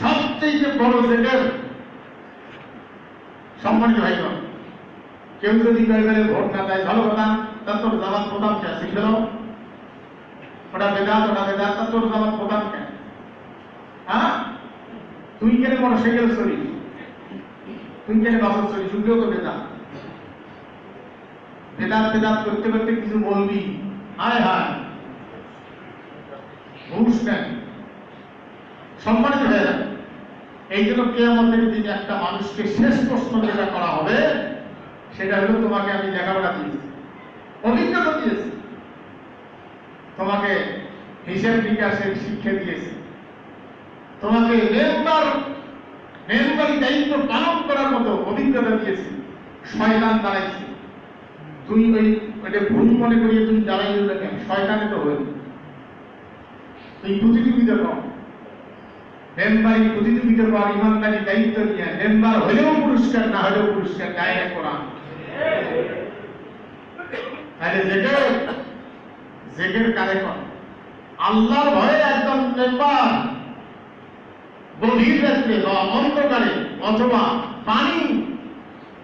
সবচেয়ে বড় জেকের সম্মানিত ভাইগণ, কেউ যদি কয়েকবারে ভোট না দেয়, ভালো কথা, তার তোর জামাত প্রধান কে শিখে ওটা বেদাত ওটা বেদাত, তার তোর জামাত প্রধান কে? হ্যাঁ? তুই কেন বড় সেকেল চলি তুই কেন বাসন চলি শুনলেও তো বেদাত। বেদাত বেদাত করতে করতে কিছু বলবি? হায় হায়। ঘুষ নেন সম্মানিত হয়ে যাবে এই জন্য কেয়ামতের দিনে একটা মানুষকে শেষ প্রশ্ন যেটা করা হবে, সেটা হলো তোমাকে আমি লেখাপড়া দিয়েছি, অভিজ্ঞতা দিয়েছি, তোমাকে হিসাব নিকাশের শিক্ষা দিয়েছি, তোমাকে মেম্বার, মেম্বারি দায়িত্ব পালন করার মতো অভিজ্ঞতা দিয়েছি, শয়তান দাঁড়াইছি। তুই ওই ওইটা ভুল মনে করিয়ে তুমি কেন? শয়তানে তো হইল তুই প্রতিযোগিতা কর মেম্বারি প্রতিযোগিতা কর ইমানদারি দায়িত্ব নিয়ে মেম্বার হলেও পুরস্কার, না হলেও পুরস্কার ডাইরেক্ট করা তাহলে জেগে জেগের কারে আল্লাহর ভয়ে একদম মেম্বার গভীর রাত্রে বা অন্ধকারে অথবা পানি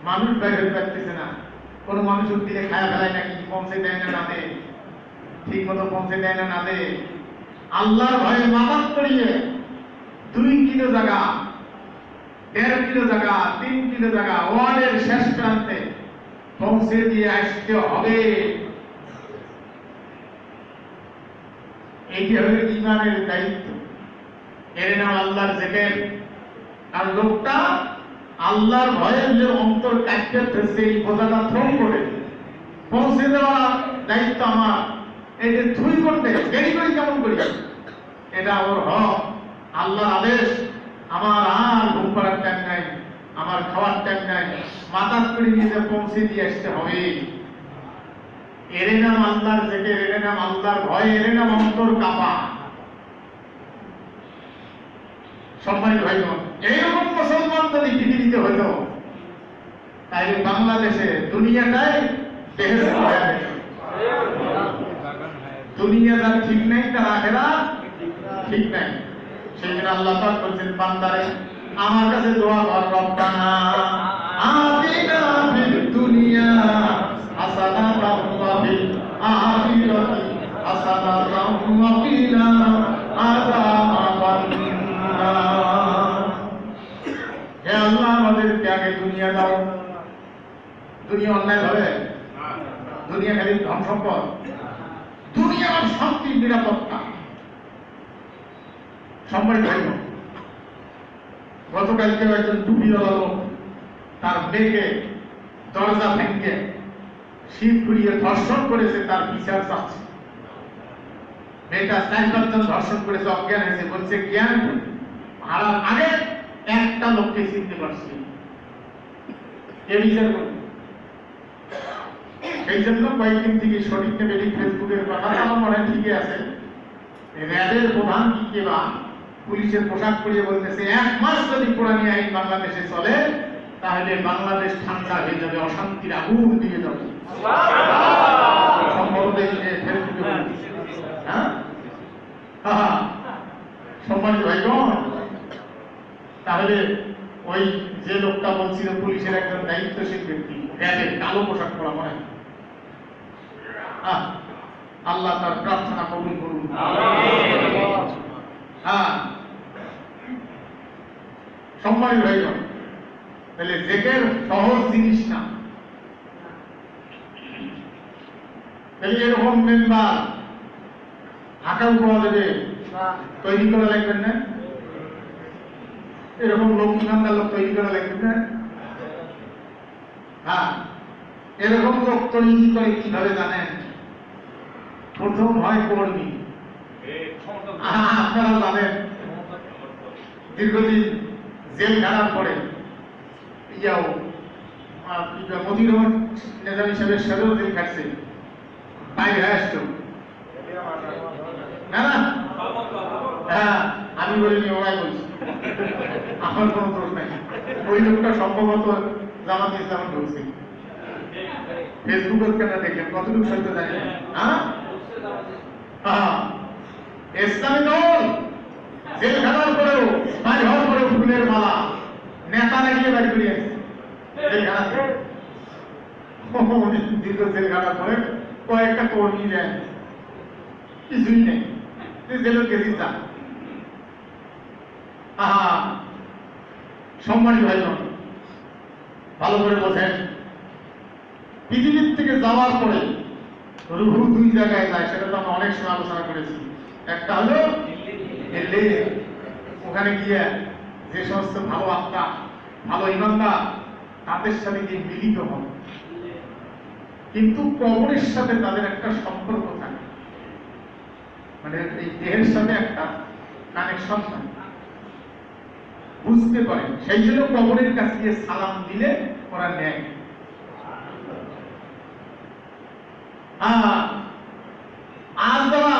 মানুষ বাইরে পারতেছে না। কোন মানুষ দিলে খায়া ফেলায় নাকি, পৌঁছে দেয় না না দেয় ঠিক মতো পৌঁছে দেয় না না দেয় আল্লাহর ভয়ে মাতাত করিয়ে দুই কিলো জায়গা দেড় কিলো জায়গা তিন কিলো জায়গা ওয়ার্ডের শেষ প্রান্তে পৌঁছে দিয়ে আসতে হবে। এইটি হবে ইমানের দায়িত্ব। এর নাম আল্লাহর জেকের। আর লোকটা আল্লাহর ভয়ে যে অন্তর কাটতে ফেলছে এই বোঝাটা থ্রম করে। পৌঁছে দেওয়ার দায়িত্ব আমার। এই থুই করতে, দেরি করি কেমন করি? এটা আমার হক। আল্লাহর আদেশ, আমার আর ঘুম করার টাইম নাই, আমার খাওয়ার টাইম নাই, মাথার করে নিয়ে পৌঁছে দিয়ে আসতে হবে। এর নাম আল্লাহর জেকের এর নাম আল্লাহর ভয়, এর নাম অন্তর কাপা। সম্মানিত ভাইগণ, এইরকম মুসলমান যদি পৃথিবীতে বাংলাদেশে দুনিয়াটাই বেহেস্ত যেত। দুনিয়া যার ঠিক নাই, তার আখেরা ঠিক নাই। জন্য আল্লাহ পাক বলছেন বান্দারে আমার কাছে দোয়া কর রব্বানা। আতিনা ফিদ দুনিয়া হাসানাতাও ওয়া ফিল আখিরাতি হাসানাতাও ওয়া কিনা আযাবান হে আল্লাহ আমাদেরকে আগে দুনিয়া দাও। দুনিয়া অন্যায় হবে? দুনিয়া খালি ধন সম্পদ। দুনিয়ার শান্তির নিরাপত্তা। সম্মানিত বোন, গতকালকে একজন টুপিওয়ালা লোক তার মেয়েকে দরজা ভেঙে শীত ঘুরিয়ে ধর্ষণ করেছে তার বিচার চাচ্ছে। মেয়েটা চার পাঁচজন ধর্ষণ করেছে অজ্ঞান হয়েছে বলছে জ্ঞান হারার আগে একটা লোককে চিনতে পারছি। করবে? সেই জন্য কয়েকদিন থেকে সঠিক ফেসবুকের কথা আমার মনে ঠিকই আছে। র্যাবের প্রধান কি কে বা? পুলিশের পোশাক পরিয়ে বলতেছে এক মাস যদি কোরআনী আইন বাংলাদেশে চলে তাহলে বাংলাদেশ ঠান্ডা হয়ে যাবে অশান্তির আগুন দিয়ে যাবে। হ্যাঁ? হ্যাঁ সম্মানিত ভাইগণ তাহলে ওই যে লোকটা বলছিল পুলিশের একজন দায়িত্বশীল ব্যক্তি র্যাবের কালো পোশাক পরা মনে আল্লাহ তার প্রার্থনা কবুল করুন। হ্যাঁ। সম্মানিত ভাইগণ তাহলে জেকের সহজ জিনিস না। তাহলে এরকম মেম্বার হাঁটাও পাওয়া যাবে তৈরি করা লাগবে না? এরকম লোক ইমানদার লোক তৈরি করা লাগবে না? হ্যাঁ। এরকম লোক তৈরি করে কীভাবে জানেন? প্রথম হয় কর্মী। আপনারা জানেন, দীর্ঘদিন জেল পরে ইয়াও সাহেবের সাথেও জেল খাটছে। বাইরে আসতো হ্যাঁ আমি বলিনি ওরাই বলছি। আমার কোনো দোষ নাই। ওই লোকটা সম্ভবত জামাত ইসলাম ঢুকছে। ফেসবুকের কেন দেখলেন কতটুকু সত্য জানি? হ্যাঁ? হ্যাঁ। ইসলামী দল পরেও হওয়ার পরেও ফুলের মালা। নেতা বাড়ি পরে কয়েকটা কর্মী কিছুই নেই। আহা! ভালো করে বোঝেন। পৃথিবীর থেকে যাওয়ার পরে রুহু দুই জায়গায় যায়, সেটা তো আমরা অনেক সময় আলোচনা করেছি। একটা হলো দিল্লি ওখানে গিয়ে যে সমস্ত ভালো আত্মা, ভালো ইমানদার, তাদের সাথে গিয়ে মিলিত হন। কিন্তু কবরের সাথে তাদের একটা সম্পর্ক থাকে। মানে এই দেহের সাথে একটা কানেকশন থাকে। বুঝতে পারে। সেই জন্য কবরের কাছে সালাম দিলে ওরা নেয়। হ্যাঁ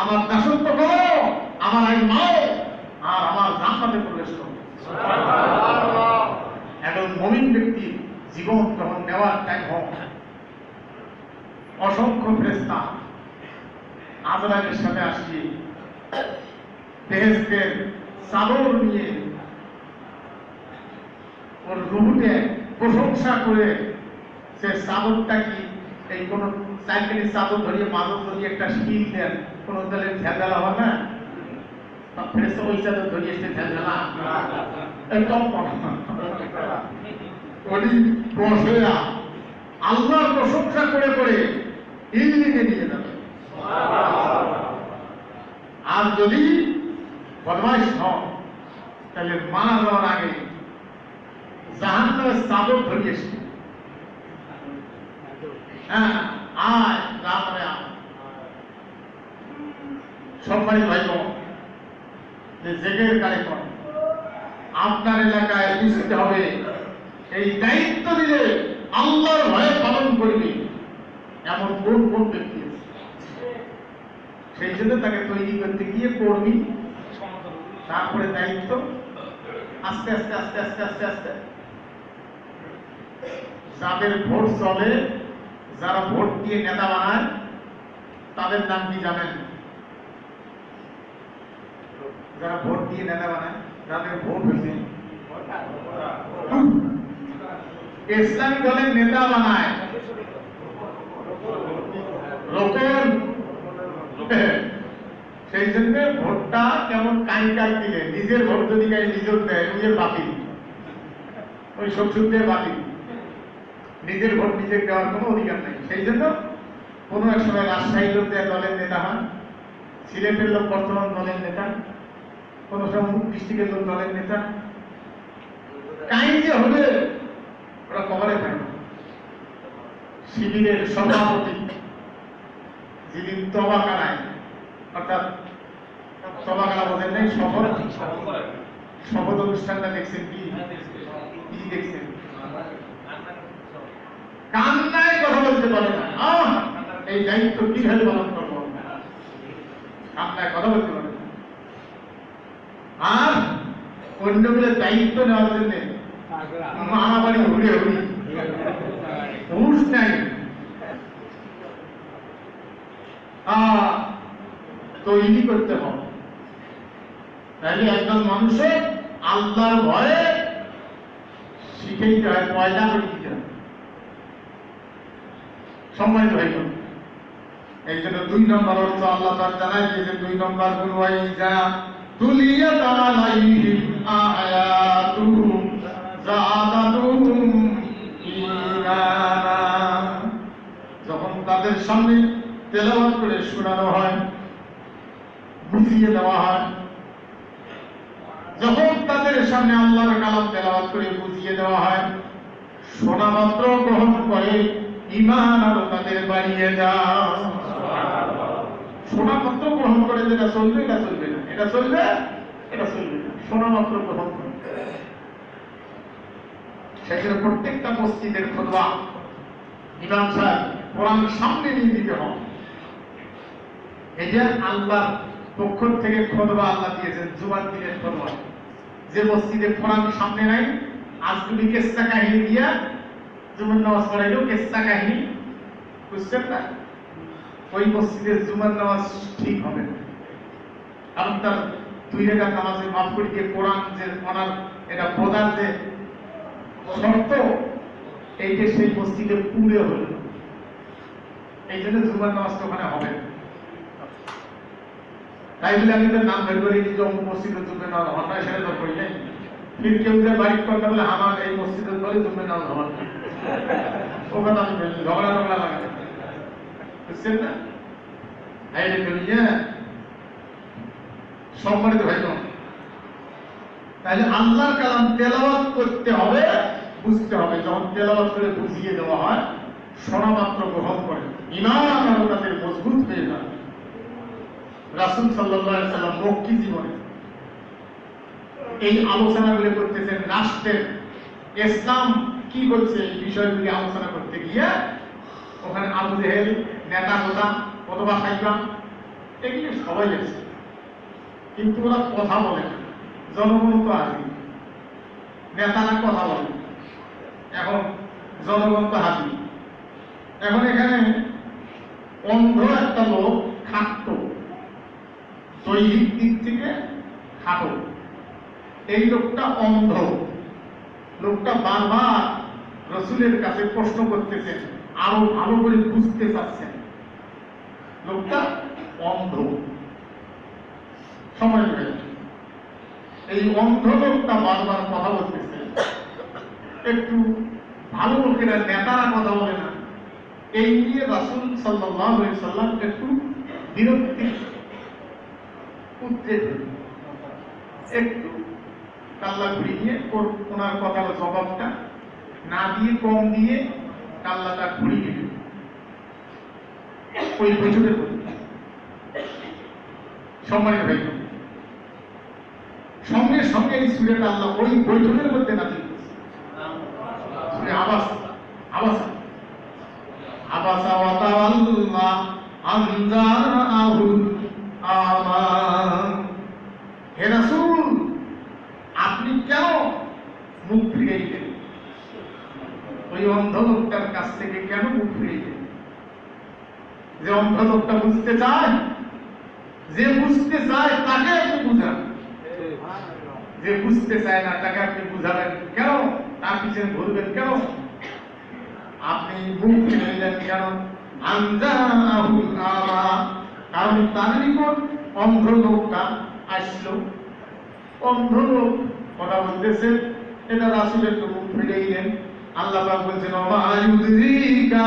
আমার দাসত্ব করো আমার আইন মাও আর আমার জান্নাতে প্রবেশ করো। একজন মমিন ব্যক্তি জীবন যখন নেওয়ার টাইম হোক অসংখ্য ফেরেস্তা আজরাইলের সাথে আসি বেহেস্তের চাদর নিয়ে ওর রুহুতে প্রশংসা করে সে চাদরটা কি এই কোন সাইকেলের চাদর ধরিয়ে মাদর ধরিয়ে একটা স্কিল দেন। কোন দলের ঝেঁদালা হয় না? আল্লাহর প্রশংসা করে করে আর যদি তাহলে মারা যাওয়ার আগে জাহান্নামের চাদর হ্যাঁ? আয় আয়। সম্মানিত ভাই জেগের কারিগর আপনার এলাকায় বুঝতে হবে। এই দায়িত্ব দিলে আল্লাহর ভয়ে পালন করবে। এমন কোন কোন ব্যক্তি সেই জন্য তাকে তৈরি করতে গিয়ে কর্মী তারপরে দায়িত্ব। আস্তে আস্তে আস্তে আস্তে আস্তে আস্তে। যাদের ভোট চলে যারা ভোট দিয়ে নেতা বানায়, তাদের নাম কি জানেন? যারা ভোট দিয়ে নেতা বানায় যাদের ভোট হয়েছে। ইসলামী দলের নেতা বানায়। লোকের সেই জন্য ভোটটা কেমন কাইকাল দিলে, নিজের ভোট যদি নিজের দেয়, নিজের বাতিল। ওই শত্রুদের বাতিল। নিজের ভোট নিজে দেওয়ার কোনো অধিকার নেই। সেই জন্য কোনো এক সময় রাজশাহী লোক দলের নেতা হন, সিলেটের লোক বর্তমান দলের নেতা, কোনো সময় ডিস্ট্রিক্টের লোক দলের নেতা, কাহিনী যে হবে, ওরা কবরে পায়। শিবিরের সভাপতি যেদিন তবা কানায় অর্থাৎ তবা কানা বোঝেন নাই, শপথ শপথ অনুষ্ঠানটা দেখছেন কি দেখছেন? বলতে পারে না। আহ! এই দায়িত্ব কীভাবে পালন করব? কান্নায় কথা বলতে পারে আর অন্যগুলো দায়িত্ব নেওয়ার জন্য মারামারি ঘুরে ঘুরি হুশ নাই। তৈরি করতে হবে। তাহলে একজন মানুষের আল্লাহর ভয়ে শিখেইতে হয় পয়দা করে সম্মানিত ভাই এই জন্য দুই নম্বর অর্থ আল্লাহ তার জানাই দিয়েছে দুই নম্বর গুণ ওয়াইজা তুলিয়া জাদাতুহুম ঈমানা। যখন তাদের সামনে তেলাওয়াত করে শোনানো হয়, বুঝিয়ে দেওয়া হয়, যখন তাদের সামনে আল্লাহর কালাম তেলাওয়াত করে বুঝিয়ে দেওয়া হয়, শোনা মাত্র গ্রহণ করে ইমান আরও তাদের বাড়িয়ে যায় শোনা মাত্র গ্রহণ করে যেটা চলবে, এটা চলবে না। এটা চলবে এটা চলবে না। শোনা মাত্র গ্রহণ করে। সেখানে প্রত্যেকটা মসজিদের খোদবা। ইমাম সাহেব কোরআন সামনে নিয়ে দিতে হবে। এই যে আল্লাহ পক্ষ থেকে খোদবা আল্লাহ দিয়েছেন, জুমার দিনের খোদবা। যে মসজিদে কোরআন সামনে নাই, আজ তুমি কেসা কাহিনী দিয়া জুমার নামাজ পড়াইলেও কেসা কাহিনী বুঝছেন না? ওই মসজিদের জুমার নামাজ ঠিক হবে না। কারণ তার দুই রেখা নামাজে মাফ করি গিয়ে কোরআন যে ওনার এটা বোঝার যে শর্ত এই যে সেই মসজিদে পুড়ে হলো। এই জন্য জুমার নামাজটা ওখানে হবে তাই বলে আমি তার নাম বের করে যে অমুক মসজিদে জুমে নামাজ নয় সেটা তো করি নাই। ফির কেউ যে বাড়ি করতে বলে, আমার এই মসজিদের বলে জুমে নামাজ হওয়ার ও আল্লাহর কালাম তেলাওয়াত করতে হবে, বুঝতে হবে। যখন তেলাওয়াত করে বুঝিয়ে দেওয়া হয় শোনা মাত্র গ্রহণ করে। ইমান আরও তাদের মজবুত হয়ে যায়। রাসুল সাল্লাম মক্কি জীবনে এই আলোচনাগুলো করতেছেন রাষ্ট্রের ইসলাম কি করছে এই বিষয়গুলি আলোচনা করতে গিয়ে? ওখানে আবু জেহেল, নেতা কোথা অথবা সাইবা, এগুলি সবাই আছে। কিন্তু ওরা কথা বলে না। জনগণ তো হাজির নেতারা কথা বলে এখন জনগণ তো হাসি। এখন এখানে অন্ধ একটা লোক খাটতো দৈহিক দিক থেকে খাটো। এই লোকটা অন্ধ। লোকটা বারবার রসুলের কাছে প্রশ্ন করতেছেন, আরও ভালো করে বুঝতে চাচ্ছেন। লোকটা অন্ধ। সময় এই অন্ধ লোকটা বারবার কথা বলতেছে। একটু ভালো লোকেরা, নেতারা কথা বলে না। এই নিয়ে রাসুল সাল্লাম একটু বিরক্তি হল। একটু কাল্লা ঘুরি ওর ওনার কথার জবাবটা না দিয়ে, কম দিয়ে কাল্লাটা ঘুরিয়ে দিল। ওই বৈঠকের মধ্যে সম্মানিত ভাই, সঙ্গে সঙ্গে এই সুরেটা আল্লাহ ওই বৈঠকের মধ্যে না আবাস আবাস। আবাস আবাসা আন জাআহুল আমা হে রাসূল আপনি কেন মুখ ফিরাইলেন ওই অন্ধ লোকটার কাছ থেকে কেন মুখ ফিরাইলেন যে অন্ধ লোকটা বুঝতে চায়, যে বুঝতে চায় তাকে আপনি বুঝান। যে বুঝতে চায় না তাকে আপনি বুঝাবেন কেন? তার পিছনে ঘুরবেন কেন? আপনি মুখ ফিরাইলেন কেন? কারণ তার নিকট অন্ধ লোকটা আসলো। অন্ধ লোক কথা বলতেছে এটা রাসুলের তো মুখ ফিরাইলেন আল্লাহ পাক বলছেন ইয়াযাক্কা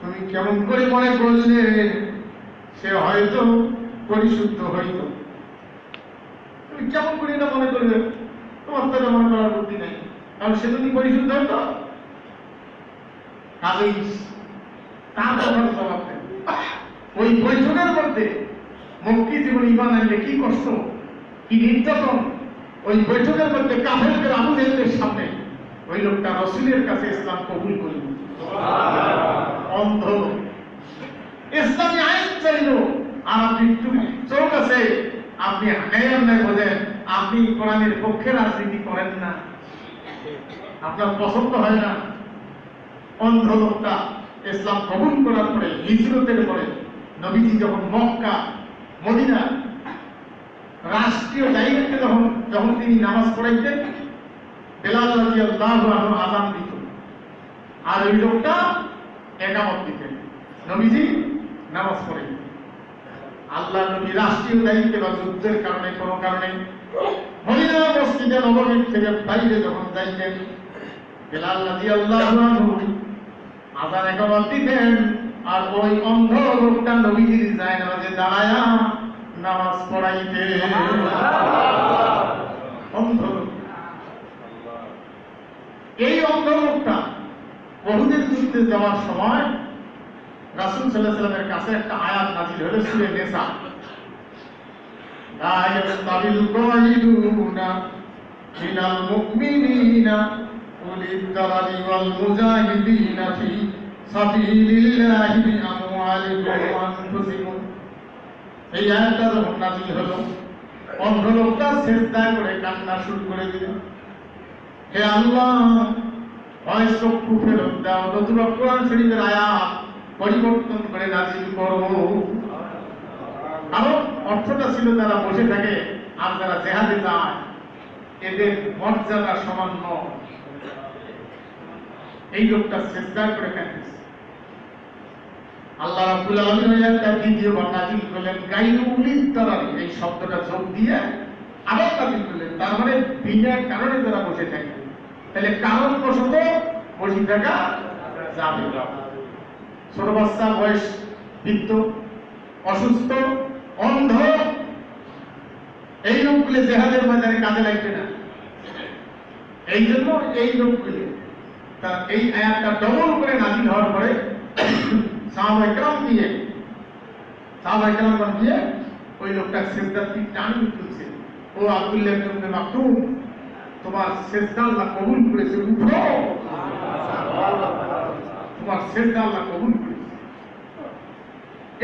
তুমি কেমন করে মনে করলে সে হয়তো পরিশুদ্ধ হইত? তুমি কেমন করে এটা মনে করবে তোমার তো মনে করার বুদ্ধি নেই। কারণ সে যদি পরিশুদ্ধ হতো কাজেই তার জবাব ওই বৈঠকের মধ্যে মক্কি জীবন ইমান আনলে কি কষ্ট কি নির্যাতন? ওই বৈঠকের মধ্যে কাফেরদের আবু সামনে ওই লোকটা রসুলের কাছে ইসলাম কবুল করিল অন্ধ ইসলামী আইন চাইল, আর আপনি চোখ আছে, আপনি বোঝেন, আপনি কোরআনের পক্ষে রাজনীতি করেন না। আপনার পছন্দ হয় না। অন্ধ লোকটা ইসলাম কবুল করার পরে, হিজরতের পরে, নবীজি যখন মক্কা, মদিনা, রাষ্ট্রীয় দায়িত্বে যখন যখন তিনি নামাজ পড়াইতেন বেলাল আনহু আযান দিত আর ওই লোকটা একামত দিতেন। নবীজি নামাজ আল্লাহ নবী রাষ্ট্রীয় দায়িত্বে বা যুদ্ধের কারণে কোনো কারণে মদিনা মসজিদে নবমীর থেকে বাইরে যখন যাইতেন বেলাল আনহু আজান একামত দিতেন আর ওই অন্ধ লোকটা নবীজির যায় নামাজে দাঁড়ায়া নামাজ পড়াইতে অন্ধ। এই অন্ধ লোকটা বহুদের যুদ্ধে যাওয়ার সময় রাসুল সাল্লাহ সাল্লামের কাছে একটা আয়াত নাজিল হলো সুরে নেশা لا يستوي القاعدون من المؤمنين أولي الضرر والمجاهدين في سبيل الله بأموالهم وأنفسهم এই আয়াতটা যখন নাজিল হলো অন্ধ লোকটা চেষ্টা করে কান্না শুরু করে দিল হে আল্লাহ, হয় চক্ষু ফেরত দাও। নতুবা কোরআন শরীফের আয়াত পরিবর্তন করে নাজিল করো। কারণ অর্থটা ছিল তারা বসে থাকে আর যারা জেহাদে যায়, এদের মর্যাদা সমান নয়। এই লোকটা চেষ্টা করে কাঁদতেছে আল্লাহ রাব্বুল আলামিন একটা দ্বিতীয় বার নাজিল করলেন গাইরু উলিদ তারারি এই শব্দটা যোগ দিয়ে আবার নাজিল করলেন। তার মানে বিনা কারণে তারা বসে থাকে। তাহলে কারণ বশত বসে থাকা যাবে। ছোট বাচ্চা, বয়স বৃদ্ধ, অসুস্থ, অন্ধ, এই লোকগুলো জেহাদের ময়দানে কাজে লাগবে না। এই জন্য এই লোকগুলি, তা এই আয়াতটা ডবল করে নাজিল হওয়ার পরে সাহাবাইকরাম দিয়ে সাহাবাইকরাম দিয়ে ওই লোকটা সেজদার দিক টানি তুলছে। ও আব্দুল্লাহ মাকতুম তোমার সেজদা আল্লাহ কবুল করেছে, উঠো! তোমার আল্লাহ কবুল করেছে।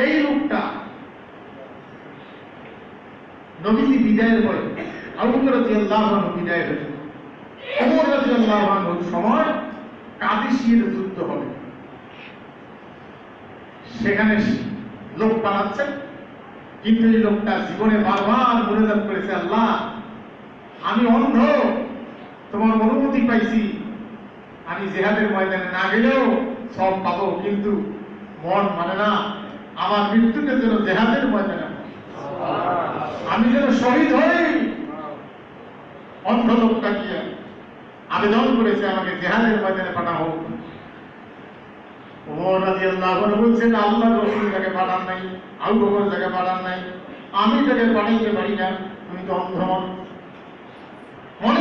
এই লোকটা নবীজি বিদায়ের পরে আবু বকর রাদিয়াল্লাহু বিদায় হলেন। ওমর রাদিয়াল্লাহু আনহুর সময় কাদিসিয়ার যুদ্ধ হবে। সেখানে লোক পালাচ্ছেন কিন্তু এই লোকটা জীবনে বারবার মোনাজাত করেছে, আল্লাহ, আমি অন্ধ। তোমার অনুমতি পাইছি। আমি জেহাদের ময়দানে না গেলেও সব পাবো, কিন্তু মন মানে না, আমার মৃত্যুকে যেন জেহাদের ময়দানে আমি যেন শহীদ হই। অন্ধ লোকটা গিয়ে আবেদন করেছে আমাকে, জেহাদের ময়দানে পাঠা হোক আমি তাকে পাঠাইতে পারি না, তুমি তো অন্ধ মনে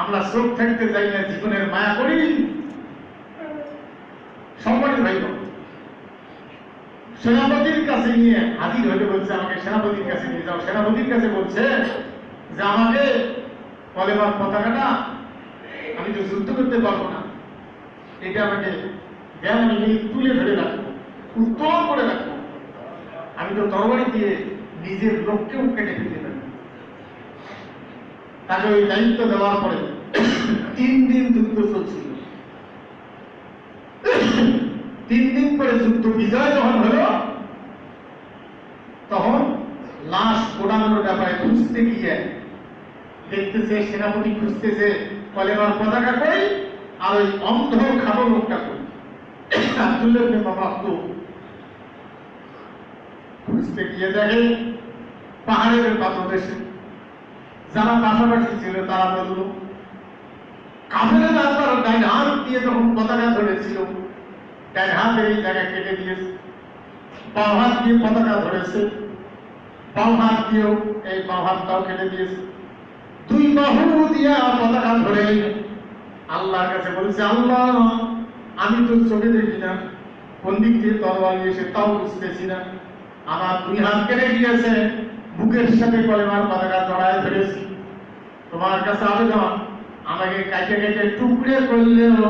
আমরা চোখ থাকতে চাই না, জীবনের মায়া করি। সম্মানিত ভাই সেনাপতির কাছে নিয়ে হাজির হতে বলছে, আমাকে সেনাপতির কাছে নিয়ে যাও। সেনাপতির কাছে বলছে যে, আমাকে কলেমার পতাকাটা আমি তো যুদ্ধ করতে পারব না। এটা আমাকে দেন আমি তুলে ধরে রাখব উত্তোলন করে রাখব। আমি তো তরবারি দিয়ে নিজের লোককেও কেটে ফেলতে তাকে ওই দায়িত্ব দেওয়ার পরে তিন দিন যুদ্ধ চলছিল। তিন দিন পরে যুদ্ধ, বিজয় যখন হলো, তখন লাশ পোড়ানোর ব্যাপারে খুঁজতে গিয়ে দেখতেছে, সেনাপতি খুঁজতেছে কলেমার পতাকা কই আর ওই অন্ধ খাটো লোকটা কই। আব্দুল্লাহ ইবনে মাকতুম খুঁজতে গিয়ে দেখে পাহাড়ের পাদদেশে যারা পাশাপাশি ছিল, তারা বলল কাফেরের তার ডাইন হাত দিয়ে যখন পতাকা ধরেছিল ডাইন হাতের এই জায়গা কেটে দিয়েছে। বাম হাত দিয়ে পতাকা ধরেছে। বাম হাত দিয়েও এই বাম হাতটাও কেটে দিয়েছে। দুই বাহু দিয়া পতাকা ধরে আল্লাহর কাছে বলছে, আল্লাহ, আমি তো চোখে দেখি না। কোন দিক দিয়ে তরবারি এসে তাও বুঝতেছি না। আমার দুই হাত কেটে গিয়েছে বুকের সাথে কলেমার পতাকা জড়ায় ধরেছি তোমার কাছে আবেদন, আমাকে কাটে কেটে টুকরে করলেও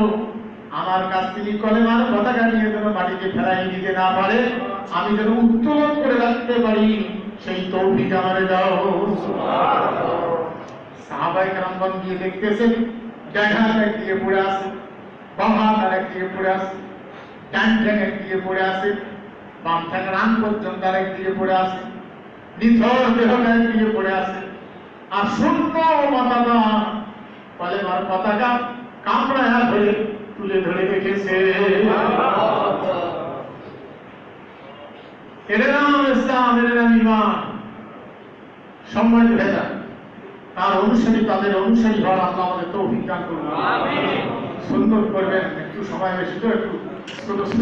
আমার কাছ থেকে কলেমার পতাকা নিয়ে যেন মাটিতে ফেলাই দিতে না পারে, আমি যেন উত্তোলন করে রাখতে পারি, সেই তৌফিক আমারে দাও। সাহাবাই কারামগণ গিয়ে দেখতেছেন ডান এক দিয়ে পড়ে আছে বাম এক দিয়ে পড়ে আছে, ডান ঠ্যাং এক দিয়ে পড়ে আছে, বাম ঠ্যাং রান পর্যন্ত এক দিয়ে পড়ে আছে। নিথর দেহটা দিয়ে পড়ে আছে। আর শূন্য মাথাটা কলেমার পতাকা কামড়ায়া ধরে তুলে ধরে রেখেছে। এর নাম ইসলাম এর নাম ইমান। সম্মানিত ভেদা তার অনুসারী তাদের অনুসারী হওয়ার আল্লাহ আমাদের তৌফিক দান করুন। সুন্দর করবেন একটু সময় বেশি তো একটু।